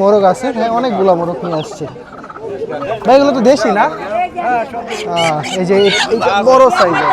মোরগ আছে। হ্যাঁ অনেকগুলো মোরগ নিয়ে আসছে। ভাই, এগুলো তো দেশি না? এই যে বড় সাইজের।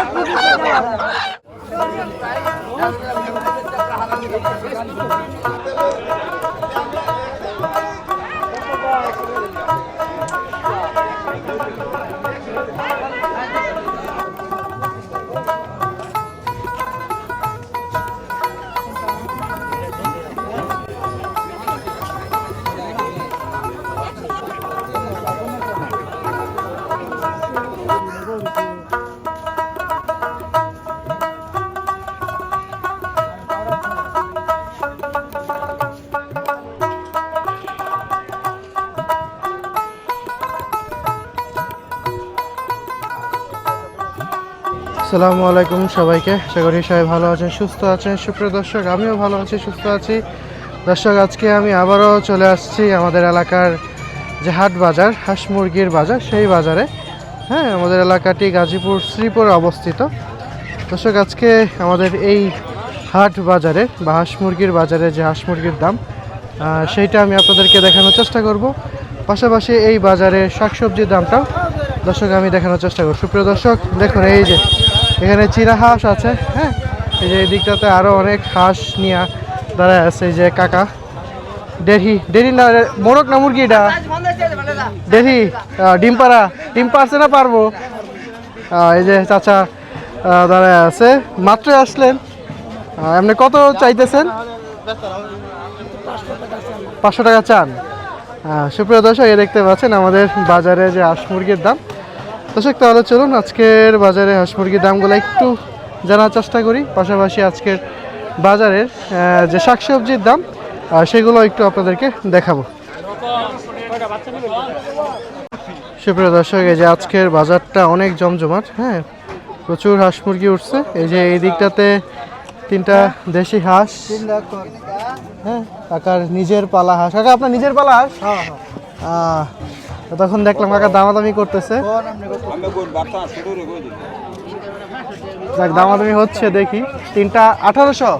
আসসালামু আলাইকুম সবাইকে। আশা করি সবাই ভালো আছেন, সুস্থ আছেন। সুপ্রিয় দর্শক, আমিও ভালো আছি, সুস্থ আছি। দর্শক, আজকে আমি আবারও চলে আসছি আমাদের এলাকার যে হাট বাজার, হাঁস মুরগির বাজার, সেই বাজারে। হ্যাঁ আমাদের এলাকাটি গাজীপুর শ্রীপুরে অবস্থিত। দর্শক, আজকে আমাদের এই হাট বাজারে বা হাঁস মুরগির বাজারে যে হাঁস মুরগির দাম সেইটা আমি আপনাদেরকে দেখানোর চেষ্টা করব। পাশাপাশি এই বাজারে শাকসবজির দামটাও দর্শক, আমি দেখানোর চেষ্টা করব। সুপ্রিয় দর্শক, দেখুন এই যে এখানে চীনা হাঁস আছে হ্যাঁ? এই যে এই দিকটাতে আরও অনেক হাঁস নিয়ে দাঁড়ায় আছে যে কাকা। ডেরি ডেরি না মোরগ না মুরগি এটা? আহ, ডিম পাড়া। ডিম পারছে না পারব? এই যে চাচা দাঁড়ায় আছে। মাত্র আসলেন। এমনি কত চাইতেছেন? পাঁচশো টাকা চান। সুপ্রিয় দর্শক এ দেখতে পাচ্ছেন আমাদের বাজারে যে হাঁস মুরগির দাম। দর্শক তাহলে চলুন আজকের বাজারে হাঁস মুরগির দামগুলো একটু জানার চেষ্টা করি। পাশাপাশি আজকের বাজারের যে শাকসবজির দাম সেগুলো একটু আপনাদেরকে দেখাবো। সুপ্রিয় দর্শক এই যে আজকের বাজারটা অনেক জমজমাট হ্যাঁ? প্রচুর হাঁস মুরগি উঠছে। এই যে এই দিকটাতে তিনটা দেশি হাঁস হ্যাঁ? কাকার নিজের পালা হাঁস। কাকা আপনার নিজের পালা হাঁস? আহ, তো তখন দেখলাম কাকা দামাদামি করতেছে। যাক, দামাদামি হচ্ছে, দেখি। তিনটা আঠারোশো?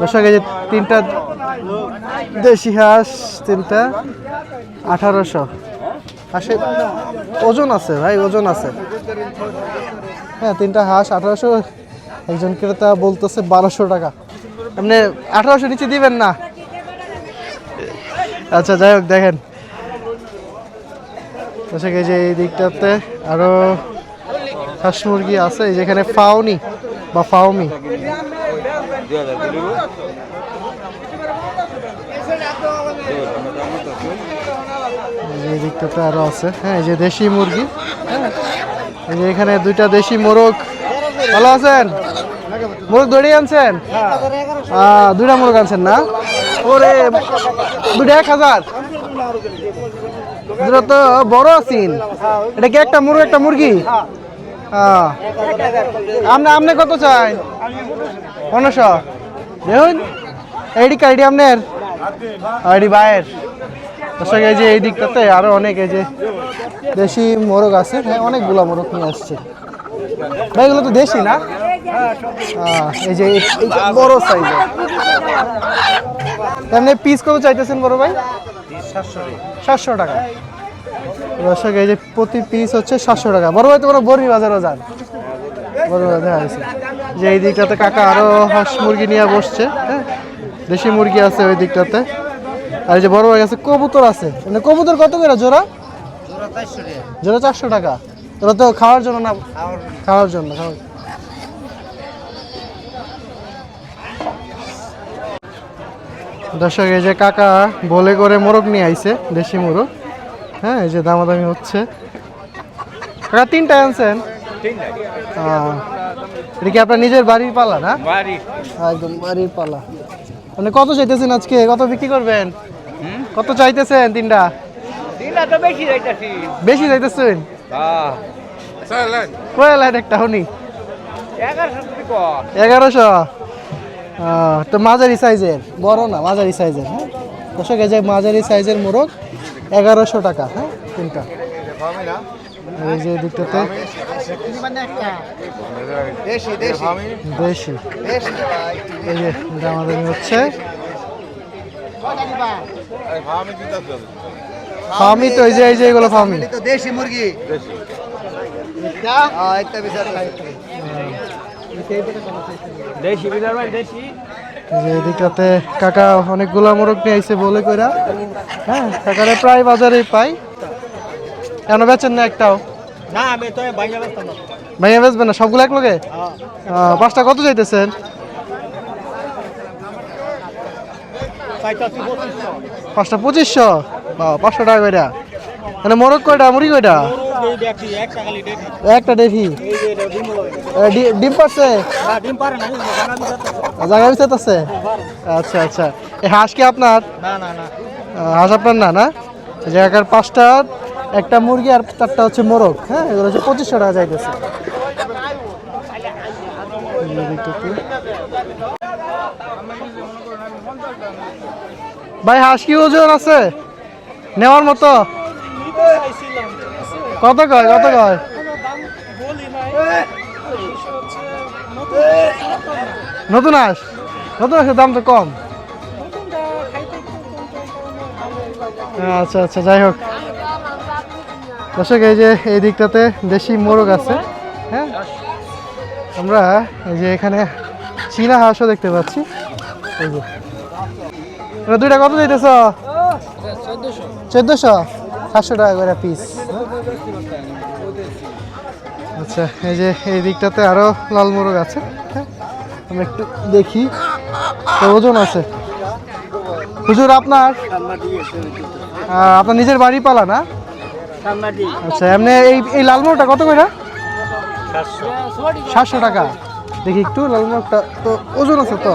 দর্শক যে তিনটা দেশি হাঁস, তিনটা আঠারোশো। হাঁসের ওজন আছে, ভাই, ওজন আছে। হ্যাঁ তিনটা হাঁস, আঠারোশো। একজন ক্রেতা বলতেছে বারোশো টাকা। আপনি আঠারোশো নিচে দিবেন না। আচ্ছা যাই হোক, দেখেন। এই যে এই দিকটাতে আরও হাঁস মুরগি আছে যেখানে ফাউনি বা ফাউমি এই দিকটাতে আরও আছে। হ্যাঁ এই যে দেশি মুরগি। এই যে এখানে দুইটা দেশি মোরগ। ভালো আছেন? মোরগ দড়িয়ে আনছেন? দুইটা মোরগ আনছেন না? ওরে হাজার। দুটো তো বড় এটা কি একটা একটা মুরগি? আপনি আপনি কত কাইডি আপনার দর্শক, এই যে এই দিকটাতে আরও অনেক, এই যে দেশি মোরগ আছে। হ্যাঁ অনেকগুলা মোরগ নিয়ে আসছে। এগুলো তো দেশি না? এই যে বড় সাইজের এমনি পিস কত চাইতেছেন বড় ভাই? সাতশো টাকা। দর্শক এই যে প্রতি পিস হচ্ছে সাতশো টাকা। বড় ভাই তো কোনো বড়ি বাজারও যান। বড় বাজার আছে যে এই দিকটাতে কাকা আরও হাঁস মুরগি নিয়ে বসছে হ্যাঁ? দেশি মুরগি আছে ওই দিকটাতে। আর এই যে বড় ভাই আছে কবুতর আছে। মানে কবুতর কত করে জোড়া? জোড়া চারশো টাকা। ওরা তো খাওয়ার জন্য না খাওয়ার জন্য খাওয়ার দর্শক এই যে কাকা বলে করে মোরগ নিয়ে আইছে দেশি মোরগ। হ্যাঁ এই যে দামাদামি হচ্ছে। কাকা তিনটা আনছেন? এটা কি আপনার নিজের বাড়ির পালা না? একদম বাড়ির পালা। মানে কত চাইতেছেন আজকে? কত বিক্রি করবেন? কত চাইতেছেন তিনটা? তো বেশি চাইতেছেন? কয় লাইট একটা হনি? এগারোশো? তো মাঝারি সাইজের বড় না মাঝারি সাইজের হ্যাঁ? দর্শক এই যে মাঝারি সাইজের মোরগ এগারোশো টাকা হ্যাঁ তিনটা। এই যে দিকটাতে দেশি। এই যে দামাদামি হচ্ছে। ফার্মি তো এই যে এই যে এগুলো ফার্মি তো দেশি মুরগি। হ্যাঁ, একটা বিচার। দেশি বিদার ভাই দেশি? এদিকটাতে কাকা অনেকগুলা মোরগ নিয়ে আইছে বলে কইরা। হ্যাঁ কাকারে প্রায় পাই। কেন বেচেন না একটাও? না আমি তো বাইরে ব্যস্তাম না। ভাইয়া বেচবেন না সবগুলো এক লগে আহ, পাঁচটা কত চাইতেছেন? পাঁচটা পঁচিশশো? বা পাঁচশো টাকা কইরা। মানে মোরগ কয়টা? মুড়ি কয়টা? একটা দেখি ডিম পারছে? জায়গা বিচার আছে আচ্ছা আচ্ছা। এই হাঁস কি আপনার? হাঁস আপনার না না? একার পাঁচটা, একটা মুরগি আর চারটা হচ্ছে মোরগ হ্যাঁ? এগুলো হচ্ছে পঁচিশশো টাকা যাইতেছে। ভাই, হাঁস কি ওজন আছে? নেওয়ার মতো? কত কয় কত কয়? নতুন হাঁস নতুন হাঁসের দাম তো কম। আচ্ছা আচ্ছা যাই হোক। দর্শক এই যে এই দিকটাতে দেশি মোরগ আছে হ্যাঁ? আমরা এই যে এখানে চীনা হাঁসও দেখতে পাচ্ছি। এই যে। দুইটা কত দিতেছ চোদ্দশো। সাতশো টাকা করে পিস আচ্ছা এই যে এই দিকটাতে আরও লাল মোরগ আছে হ্যাঁ? আমরা একটু দেখি। ওজন আছে। হুজুর, আপনার? আপনার নিজের বাড়ি পালা না? আচ্ছা এমনি এই এই লাল মোরগটা কত করে? সাতশো টাকা। দেখি একটু, লাল মোরগটা তো ওজন আছে তো।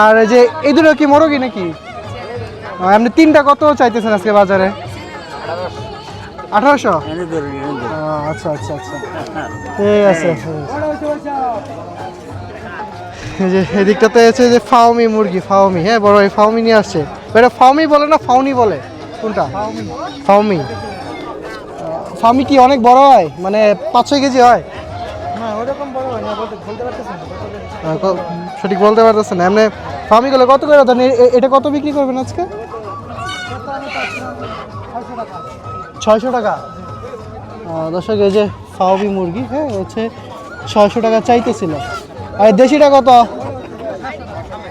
আর এই যে, এই দুটো কি মোরগই নাকি? এমনি তিনটা কত চাইতেছেন আজকে বাজারে? আঠারোশো? আচ্ছা আচ্ছা আচ্ছা। ঠিক আছে যে এদিকটাতে আছে যে ফাউমি মুরগি ফাউমি হ্যাঁ বড় এই ফাউমি নিয়ে আসছে। এটা ফাউমি বলে না ফাউনি বলে? কোনটা? ফাউমি ফাউমি কি অনেক বড় হয়? মানে পাঁচ ছয় কেজি হয়? সঠিক বলতে পারতেছে না। এমনি ফার্মি গুলো কত করে এটা কত বিক্রি করবেন আজকে? ছয়শো টাকা। দর্শক এই যে ফাওবি মুরগি হ্যাঁ হচ্ছে ছয়শো টাকা চাইতেছিল। আর দেশিটা কত?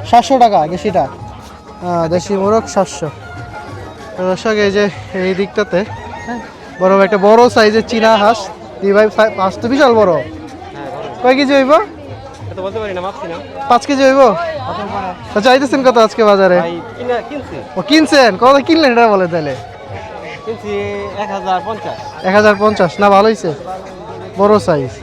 সাতশো টাকা দেশিটা। দেশি মোরগ সাতশো। দর্শক এই যে এই দিকটাতে হ্যাঁ বড় একটা বড় সাইজের চীনা হাঁস। দি ভাই হাঁস তো বিশাল বড়। কয় কেজি হইব? পাঁচ কেজি হইব? চাইতেছেন কত আজকে বাজারে? ও কিনছেন? কত কিনলেন এটা বলে তাহলে। কিনছি এক হাজার পঞ্চাশ। এক হাজার পঞ্চাশ না ভালো হয়েছে বড় সাইজ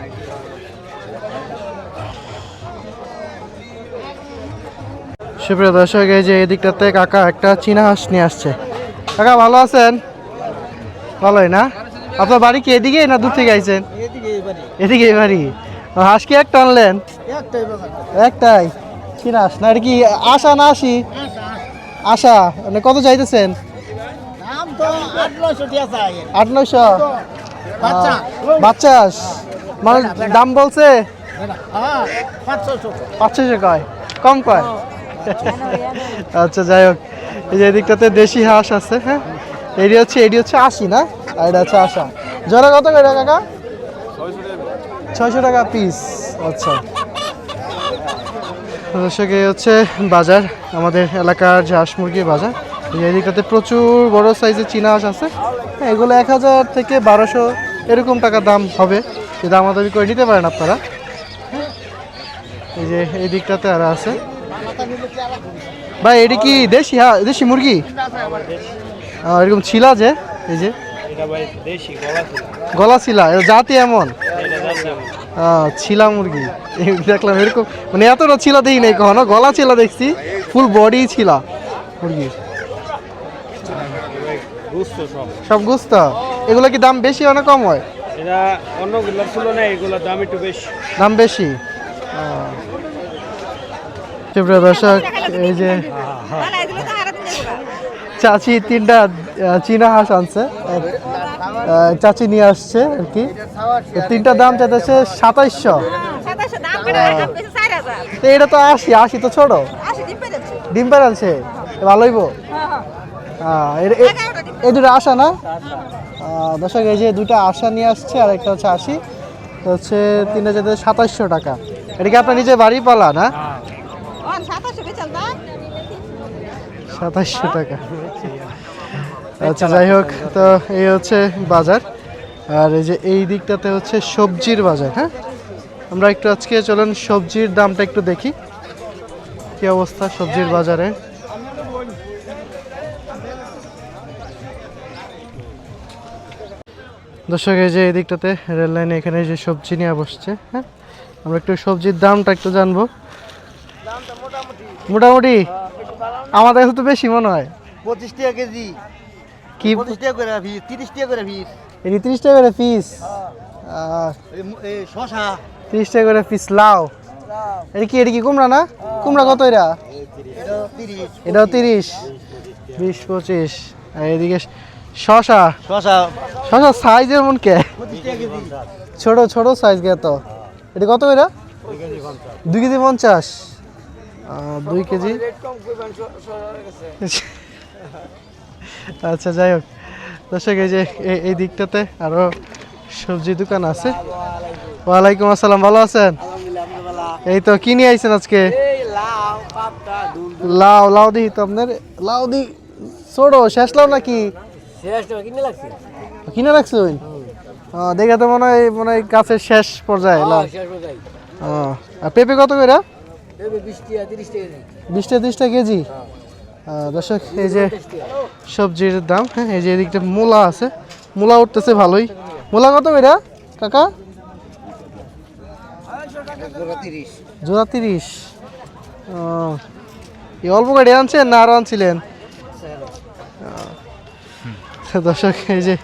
সুপ্রিয় দর্শক এই যে এদিকটাতে কাকা একটা চীনা হাঁস নিয়ে আসছে। কাকা ভালো আছেন? ভালোই না? আপনার বাড়ি কি এদিকে না দূর থেকে আইছেন? এদিকে বাড়ি। হাঁস কি একটা আনলেন? একটাই চীনা হাঁস। না এটা কি আশা না আসি আশা। মানে কত চাইতেছেন? আট নয়শো বাচ্চা। মানে দাম বলছে? হ্যাঁ পাঁচশো কয়? কম কয়? আচ্ছা যাই হোক। এই যে এদিকটাতে দেশি হাঁস আছে হ্যাঁ? এটি হচ্ছে এটি হচ্ছে আশি না? আর এটা হচ্ছে আশা। জোড়া কত করে কাকা? ছয়শো টাকা পিস আচ্ছা। দর্শক এই হচ্ছে বাজার আমাদের এলাকার যে হাঁস মুরগির বাজার। এদিকটাতে প্রচুর বড় সাইজের চীনা হাঁস আছে। হ্যাঁ এগুলো এক হাজার থেকে বারোশো এরকম টাকা দাম হবে। যে দামাদামি করে নিতে পারেন আপনারা। এই যে এই দিকটাতে আর আছে। ভাই এটি কি দেশি? হ্যাঁ দেশি মুরগি? এরকম ছিলা যে এই যে। গলা ছিলা। জাতি এমন? জানি ছিলা মুরগি। দেখলাম এরকম মানে এতটা ছিলা দেখি নাই কখনো গলা ছিলা দেখছি ফুল বডি ছিলা মুরগি সব। সব গুস্ত? এগুলো কি দাম বেশি অনেক কম হয়? এটা অন্যগুলোর তুলনায় এগুলোর দাম একটু বেশি। দাম বেশি। দর্শক এই যে চাচি তিনটা চীনা হাঁস আনছে। চাচি নিয়ে আসছে আর কি। তো তিনটা দাম চাইতেছে সাতাইশশো। এটা তো আশি আশি তো ছোট। আশি ডিম পাড়া আনছে। ভালো হইব আহ, এর- এ- এই দুটো আশা না? দর্শক এই যে দুটো আশা নিয়ে আসছে আর একটা হচ্ছে আশি। তো হচ্ছে তিনটা যেতে সাতাশশো টাকা। এটা কি আপনার নিজে বাড়ি পালা না? সাতাশশো টাকা। আচ্ছা যাই হোক তো এই হচ্ছে বাজার। আর এই যে এই দিকটাতে হচ্ছে সবজির বাজার হ্যাঁ? আমরা একটু আজকে চলেন সবজির দামটা একটু দেখি। কি অবস্থা সবজির বাজারে? দর্শক এই যে এই দিকটাতে রেল লাইনে এখানে যে সবজি নিয়ে বসছে হ্যাঁ? আমরা একটু সবজির দামটা একটু জানব। মোটামুটি? আমাদের কাছে তো বেশি মনে হয়। পঁচিশ টাকা কেজি। কি? পঁচিশ টাকা করে পিস তিরিশ টাকা করে পিস। এটি তিরিশ টাকা করে পিস? শশা তিরিশ টাকা করে পিস লাউ। এটা কি এটা কি কুমড়া না? কুমড়া কত এটা? এটা এটাও তিরিশ। বিশ পঁচিশ। এদিকে শশা। শশা। শশা সাইজ এমন কে? ছোট ছোট সাইজ গে তো এটা কত এটা দুই কেজি পঞ্চাশ। দুই কেজি। আচ্ছা যাই হোক। দর্শক এই যে এই- এই দিকটাতে আরও সবজি দোকান আছে। ওয়ালাইকুম আসসালাম ভালো আছেন? এই তো কি নিয়ে আইছেন আজকে? লাউ লাউ দিই তো আপনার। লাউ দি ছোট শেষ লাউ নাকি? কিনে কিনে দেখে তো মনে হয় মনে হয় গাছের শেষ পর্যায়ে হয়ে আর পেঁপে কত করে? বিশ টাকা তিরিশ টাকা কেজি। আহ, দর্শক এই যে সবজির দাম হ্যাঁ এই যে এদিকটা মূলা আছে। মূলা উঠতেছে ভালোই। মূলা কত করে কাকা? জোড়া তিরিশ। এই অল্প গাড়ি আনছেন না আরও আনছিলেন? দর্শক এই যে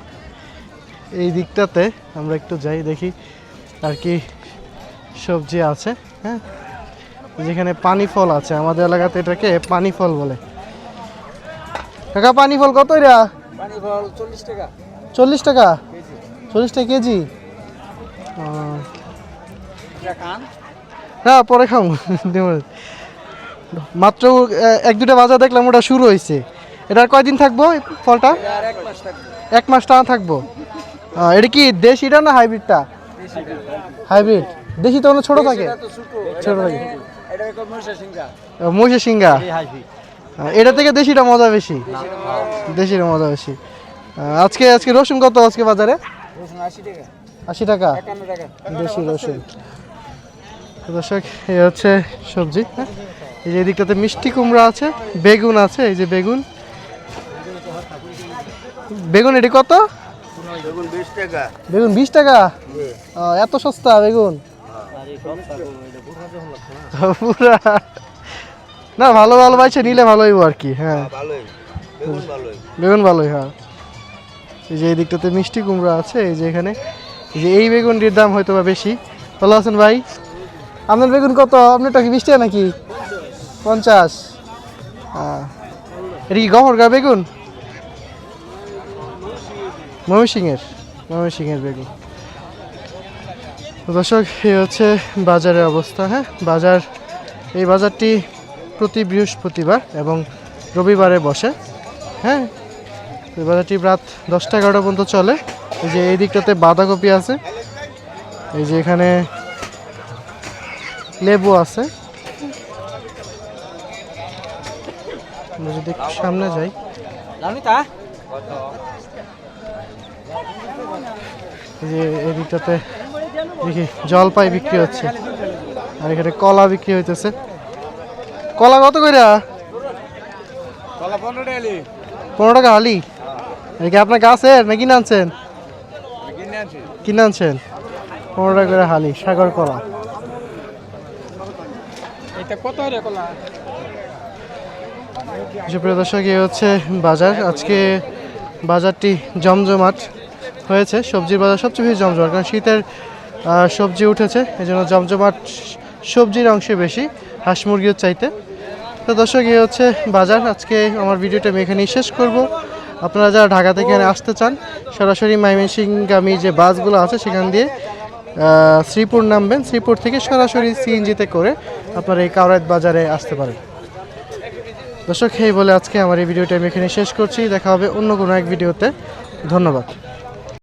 এই দিকটাতে আমরা একটু যাই দেখি আর কি সবজি আছে হ্যাঁ? যেখানে পানি ফল আছে আমাদের এলাকাতে এটাকে পানি ফল বলে। কাকা পানি ফল কত এরা? পানি ফল চল্লিশ টাকা। চল্লিশ টাকা? চল্লিশ টাকা কেজি? খান? পরে খাম। মাত্র এক দুটা বাজার দেখলাম ওটা শুরু হয়েছে এটা আর কয়দিন থাকব ফলটা? এক মাস টানা থাকব। এটা কি দেশিটা না হাইব্রিডটা? হাইব্রিড। দেশি তো অনেক ছোট থাকে। ছোট থাকে। এটা সিঙ্গা হাইফি আহ, এটা থেকে দেশিটা মজা বেশি। দেশিটা মজা বেশি। আজকে আজকে রসুন কত আজকে বাজারে? আশি টাকা। দেশি রসুন। দর্শক এই হচ্ছে সবজি হ্যাঁ? এই যে এদিকটাতে মিষ্টি কুমড়া আছে বেগুন আছে এই যে বেগুন। বেগুন এটি কত? টাকা। বেগুন বিশ টাকা? এত সস্তা বেগুন? পুরা। না ভালো ভালো পাইছে নিলে ভালো হইব আর কি হ্যাঁ। বেগুন ভালোই। হ্যাঁ। এই যে এই দিকটাতে মিষ্টি কুমড়া আছে এই যে এখানে। এই যে এই বেগুনটির দাম হয়তো বা বেশি। ভালো আছেন ভাই? আপনার বেগুন কত? আপনারটা কি বিশ টাকা নাকি? পঞ্চাশ। আহ, এটা কি গহরগা বেগুন? ময়মনসিংহের ময়মনসিংহের বেগুন। দর্শক, এই হচ্ছে বাজারের অবস্থা হ্যাঁ? বাজার, এই বাজারটি প্রতি বৃহস্পতিবার এবং রবিবারে বসে হ্যাঁ? এই বাজারটি রাত দশটা এগারোটা পর্যন্ত চলে। এই যে এই দিকটাতে বাঁধাকপি আছে, এই যে এখানে লেবু আছে। যদি সামনে যাই। যে এই দিকটাতে দেখি জলপাই বিক্রি হচ্ছে। আর এখানে কলা বিক্রি হইতেছে। কলা কত কইরা? পনেরো টাকা লি পনেরো টাকা হালি এটা কি আপনার গাছের না কিনে আনছেন? কিনে আনছি। আনছেন? পনেরো টাকা করে হালি সাগর কলা। সুপ্রিয় দর্শক এই হচ্ছে বাজার। আজকে বাজারটি জমজমাট। হয়েছে। সবজির বাজার সবচেয়ে বেশি জমজমাট, কারণ শীতের সবজি উঠেছে এই জন্য জমজমাট সবজির অংশে বেশি, হাঁস মুরগির চাইতে। তো দর্শক এই হচ্ছে বাজার। আজকে আমার ভিডিওটা আমি এখানেই শেষ করব। আপনারা যারা ঢাকা থেকে এখানে আসতে চান, সরাসরি ময়মনসিংগামী যে বাসগুলো আছে, সেখান দিয়ে শ্রীপুর নামবেন। শ্রীপুর থেকে সরাসরি সিএনজিতে করে আপনারা এই কাউরাত বাজারে আসতে পারেন। দর্শক, এই বলে আজকে আমার এই ভিডিওটা আমি এখানে শেষ করছি। দেখা হবে অন্য কোনো এক ভিডিওতে। ধন্যবাদ।